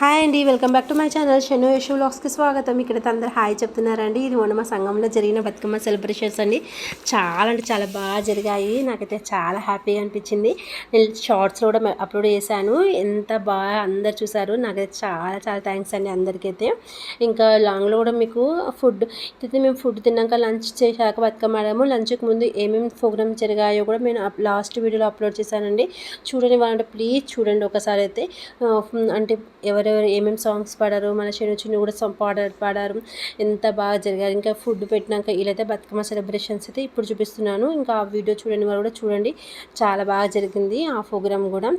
Hi అండి welcome back to my channel. Shenu Yashu వ్లాగ్స్కి స్వాగతం. ఇక్కడ అందరూ హాయ్ చెప్తున్నారండి. ఇది మొన్న మా సంఘంలో జరిగిన బతుకమ్మ సెలబ్రేషన్స్ అండి. చాలా అంటే చాలా బాగా జరిగాయి. నాకైతే చాలా హ్యాపీగా అనిపించింది. నేను షార్ట్స్లో కూడా అప్లోడ్ చేశాను. ఎంత బాగా అందరు చూసారు నాకైతే చాలా చాలా థ్యాంక్స్ అండి అందరికైతే. ఇంకా లాంగ్లో కూడా మీకు ఫుడ్ అయితే మేము ఫుడ్ తిన్నాక లంచ్ చేశాక బతుకమ్మ ఆడాము. లంచ్కి ముందు ఏమేమి ప్రోగ్రామ్ జరిగాయో కూడా నేను లాస్ట్ వీడియోలో అప్లోడ్ చేశానండి. చూడండి వాళ్ళంటే ప్లీజ్ చూడండి ఒకసారి అయితే. అంటే ఎవరు ఎవరెవరు ఏమేమి సాంగ్స్ పాడారు మన చిన్న చిన్న కూడా సాంగ్ పాడారు పాడారు. ఎంత బాగా జరిగారు. ఇంకా ఫుడ్ పెట్టినాక వీళ్ళైతే బతుకమ్మ సెలబ్రేషన్స్ అయితే ఇప్పుడు చూపిస్తున్నాను. ఇంకా ఆ వీడియో చూడండి వాళ్ళు కూడా చూడండి. చాలా బాగా జరిగింది ఆ ప్రోగ్రామ్ కూడా.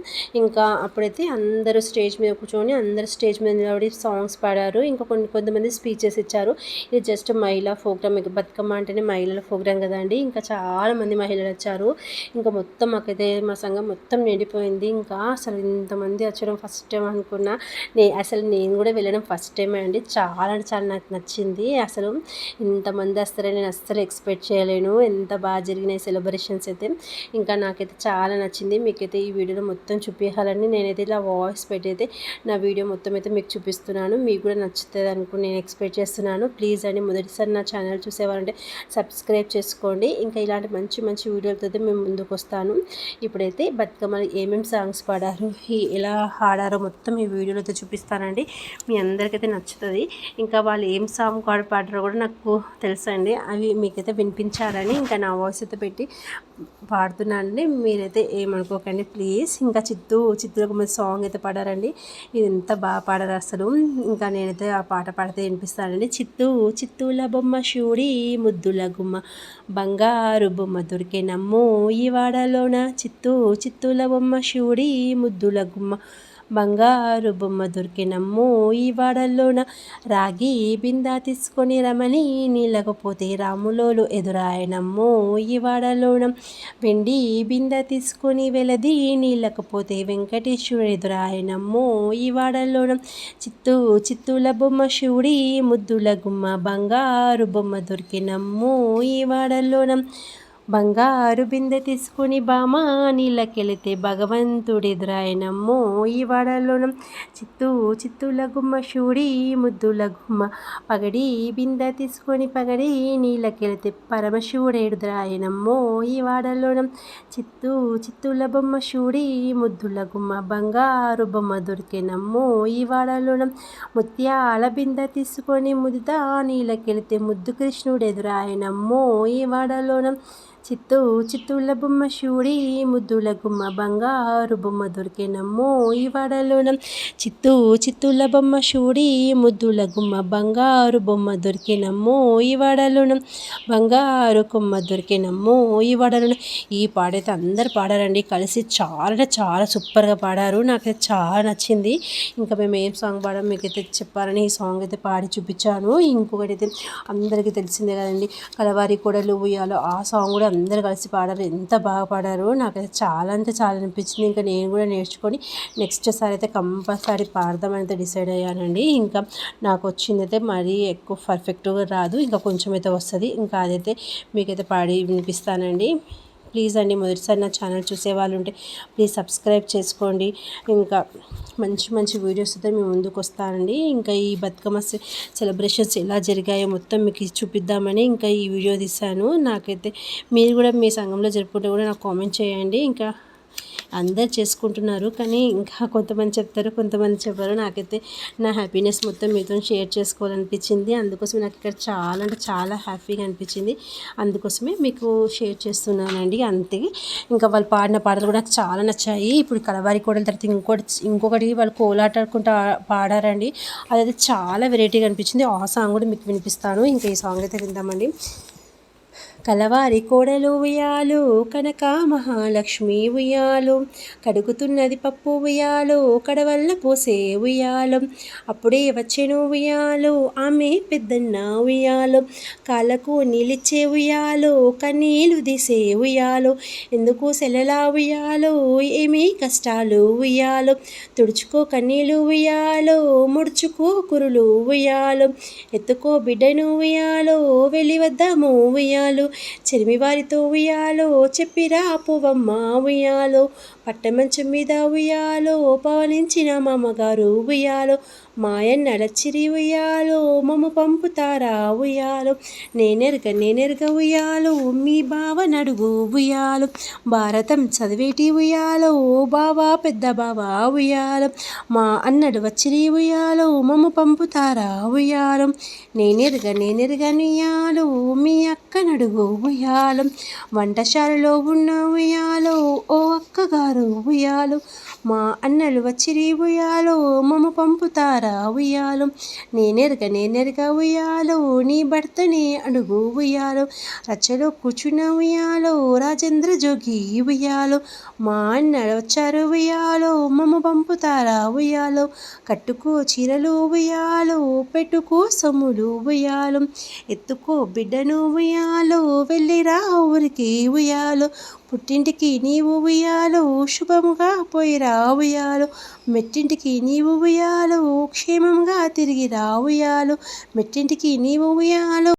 ఇంకా అప్పుడైతే అందరూ స్టేజ్ మీద కూర్చొని అందరూ స్టేజ్ మీద నిలబడి సాంగ్స్ పాడారు. ఇంకా కొన్ని కొంతమంది స్పీచెస్ ఇచ్చారు. ఇది జస్ట్ మహిళా ప్రోగ్రామ్ బతుకమ్మ అంటేనే మహిళల ప్రోగ్రామ్ కదండి ఇంకా చాలామంది మహిళలు వచ్చారు. ఇంకా మొత్తం మాకైతే మా సంఘం మొత్తం నిండిపోయింది. ఇంకా అసలు ఇంతమంది వచ్చడం ఫస్ట్ టైం అనుకున్నా. నే అసలు నేను కూడా వెళ్ళడం ఫస్ట్ టైమే అండి. చాలా అంటే చాలా నాకు నచ్చింది. అసలు ఇంతమంది వస్తారని నేను అస్సలు ఎక్స్పెక్ట్ చేయలేను. ఎంత బాగా జరిగినాయి సెలబ్రేషన్స్ అయితే. ఇంకా నాకైతే చాలా నచ్చింది. మీకైతే ఈ వీడియోలో మొత్తం చూపించాలని నేనైతే ఇలా వాయిస్ పెట్టయితే నా వీడియో మొత్తం అయితే మీకు చూపిస్తున్నాను. మీకు కూడా నచ్చుతుంది అనుకుని నేను ఎక్స్పెక్ట్ చేస్తున్నాను. ప్లీజ్ అండి మొదటిసారి నా ఛానల్ చూసేవారంటే సబ్స్క్రైబ్ చేసుకోండి. ఇంకా ఇలాంటి మంచి మంచి వీడియోలతో అయితే మేము ముందుకు వస్తాను. ఇప్పుడైతే బతుకమ్మలు ఏమేమి సాంగ్స్ పాడారు? ఎలా ఆడారో మొత్తం ఈ వీడియోలో చూపిస్తానండి. మీ అందరికైతే నచ్చుతుంది. ఇంకా వాళ్ళు ఏం సాంగ్ కాడ పాడారో కూడా నాకు తెలుసండి. అవి మీకైతే వినిపించాలని ఇంకా నా వాయిస్ అయితే పెట్టి పాడుతున్నానండి. మీరైతే ఏమనుకోకండి ప్లీజ్ ఇంకా చిత్తు చిత్తూరు మీద సాంగ్ అయితే పాడారండి. ఇది ఎంత బాగా పాడారు అసలు. ఇంకా నేనైతే ఆ పాట పాడితే వినిపిస్తానండి. చిత్తు చిత్తూల బొమ్మ శివుడి ముద్దుల గుమ్మ బంగారు బొమ్మ దొరికే నమ్ము ఈ వాడలోన. చిత్తు చిత్తూల బొమ్మ శివుడి ముద్దుల గుమ్మ బంగారు బొమ్మ దొరికినమ్ము ఈ వాడల్లోన. రాగి బిందా తీసుకొని రమణి నీళ్ళకపోతే రాములోలు ఎదురాయనమ్ము ఈ వాడలోన వెండి బింద తీసుకొని వెలది నీళ్ళకపోతే వెంకటేశ్వరుడు ఎదురాయనమ్ము ఈ వాడల్లోన. చిత్తూ చిత్తుల బొమ్మ శివుడి ముద్దుల గుమ్మ బంగారు బొమ్మ దొరికినమ్ము ఈ వాడల్లోన. బంగారు బిందె తీసుకుని బామా నీళ్ళకెళితే భగవంతుడెదురాయనమ్మో ఈ వాడలోనం చిత్తూ చిత్తుల గుమ్మ షూడి ముద్దుల గుమ్మ. పగడి బిందె తీసుకొని పగడి నీళ్ళకెళితే పరమశివుడెదురాయనమ్మో ఈ వాడలోనం చిత్తూ చిత్తుల బొమ్మ షూడి ముద్దుల గుమ్మ. బంగారు బొమ్మ దొరికేనమ్మో ఈ వాడలోనం ముత్యాల బిందె తీసుకొని ముద్దా నీళ్ళకెళితే ముద్దు కృష్ణుడు ఎదురాయనమ్మో ఈ వాడలోనం చిత్తూ చిత్తూల బొమ్మ శివుడి ముద్దుల గుమ్మ బంగారు బొమ్మ దొరికేనమ్మో ఈ వాడలోన. చిత్తూ చిత్తూల బొమ్మ శివుడి ముద్దుల గుమ్మ బంగారు బొమ్మ దొరికేనమ్మో ఈ వాడలోన. బంగారు కొమ్మ దొరికేనమ్మో ఈ వాడలోన. ఈ పాడైతే అందరు పాడారండి. కలిసి చాలా అంటే చాలా సూపర్గా పాడారు. నాకైతే చాలా నచ్చింది. ఇంకా మేము ఏం సాంగ్ పాడాం మీకైతే చెప్పాలని ఈ సాంగ్ అయితే పాడి చూపించాను. ఇంకొకటి అయితే అందరికీ తెలిసిందే కదండి. కలవారి కూడా ఉయ్యాలో ఆ సాంగ్ కూడా అందరు కలిసి పాడారు. ఎంత బాగా పాడారు నాకైతే చాలా అంటే చాలా అనిపించింది. ఇంకా నేను కూడా నేర్చుకొని నెక్స్ట్ సారి అయితే కంపల్సరీ పాడదామని అయితే డిసైడ్ అయ్యానండి. ఇంకా నాకు వచ్చింది అయితే మరీ ఎక్కువ పర్ఫెక్ట్గా రాదు. ఇంకా కొంచెం అయితే వస్తుంది. ఇంకా అదైతే మీకైతే పాడి వినిపిస్తానండి. ప్లీజ్ అండి మొదటిసారి నా ఛానల్ చూసే వాళ్ళు ఉంటే ప్లీజ్ సబ్స్క్రైబ్ చేసుకోండి. ఇంకా మంచి మంచి వీడియోస్ అయితే మేము ముందుకు వస్తానండి. ఇంకా ఈ బతుకమ్మ సెలబ్రేషన్స్ ఎలా జరిగాయో మొత్తం మీకు చూపిద్దామని ఇంకా ఈ వీడియో తీశాను. నాకైతే మీరు కూడా మీ సంఘంలో జరుపుకుంటే కూడా నాకు కామెంట్ చేయండి. ఇంకా అందరు చేసుకుంటున్నారు కానీ ఇంకా కొంతమంది చెప్తారు కొంతమంది చెప్పారు. నాకైతే నా హ్యాపీనెస్ మొత్తం మీతో షేర్ చేసుకోవాలనిపించింది. అందుకోసం నాకు ఇక్కడ చాలా అంటే చాలా హ్యాపీగా అనిపించింది. అందుకోసమే మీకు షేర్ చేస్తున్నానండి అంతే. ఇంకా వాళ్ళు పాడిన పాటలు కూడా నాకు చాలా నచ్చాయి. ఇప్పుడు కలవారి కోడల తర్వాత ఇంకోటి ఇంకొకటి వాళ్ళు కోలాటాడుకుంటూ పాడారండి. అదైతే చాలా వెరైటీగా అనిపించింది. ఆ సాంగ్ కూడా మీకు వినిపిస్తాను. ఇంకా ఈ సాంగ్ అయితే విందామండి. కలవారి కోడలు ఉయ్యాలు కనక మహాలక్ష్మి ఉయ్యాలు కడుగుతున్నది పప్పు ఉయ్యాలు కడవల్ల పోసే ఉయ్యాలు. అప్పుడే వచ్చెను ఉయ్యాలు ఆమె పెద్దన్న ఉయ్యాలు. కాళ్ళకు నీళ్ళిచ్చే ఉయ్యాలు కన్నీళ్ళు తీసే ఉయ్యాలు. ఎందుకు సెలలా ఉయ్యాలు ఏమీ కష్టాలు ఉయ్యాలు. తుడుచుకో కన్నీళ్ళు ఉయ్యాలు ముడుచుకో కురులు ఉయ్యాలు ఎత్తుకో బిడ్డను ఉయ్యాలు వెళ్ళి వద్దాము ఉయ్యాలు చెరిమి వారితో ఉయ్యాలు చెప్పిరా పువ్వమ్మ ఉయ్యాలో పట్టమంచం మీద ఉయ్యాలో పవలించిన మామగారు ఉయ్యాలో మాయన్న లచ్చిరి ఉయ్యాలో మమ్మ పంపుతారా ఉయ్యాలో నేనెరగ నేనెరగ ఉయ్యాలో మీ బావ నడుగు ఉయ్యాలు భారతం చదివేటి ఉయ్యాలో ఓ బావా పెద్ద బావా ఉయ్యాలు మా అన్నడు వచ్చిరి ఉయ్యాలో మమ్మ పంపుతారా ఉయ్యాలో నేనెరగ నేనెరగ ఉయ్యాలో మీ అక్క పక్కనడుగు ఉయ్యాలు వంటశాలలో ఉన్న ఉయ్యాలో ఓ అక్కగారు ఉయ్యాలు. మా అన్నలు వచ్చిరి ఉయ్యాలో మమ్మ పంపుతారా ఉయ్యాలో? నేనెరగ నేనెరగ ఉయ్యాలో నీ భర్తనే అడుగు ఉయ్యాలో. రచ్చలో కూర్చున్న ఉయ్యాలో రాజేంద్ర జోగి ఉయ్యాలో. మా అన్నలు వచ్చారు ఉయ్యాలో మమ్మ పంపుతారా ఉయ్యాలో. కట్టుకో చీరలు ఉయ్యాలో పెట్టుకో సొమ్ములు ఉయ్యాలో. ఎత్తుకో బిడ్డను ఉయ్యాలో వెళ్ళిరా ఊరికి ఉయ్యాలో. పుట్టింటికి నీవు ఉయ్యాలో శుభముగా పోయిరా రావుయాలు. మెట్టింటికి నీవు ఉయ్యాలు క్షేమంగా తిరిగి రావుయాలు. మెట్టింటికి నీవు ఉయ్యాలు.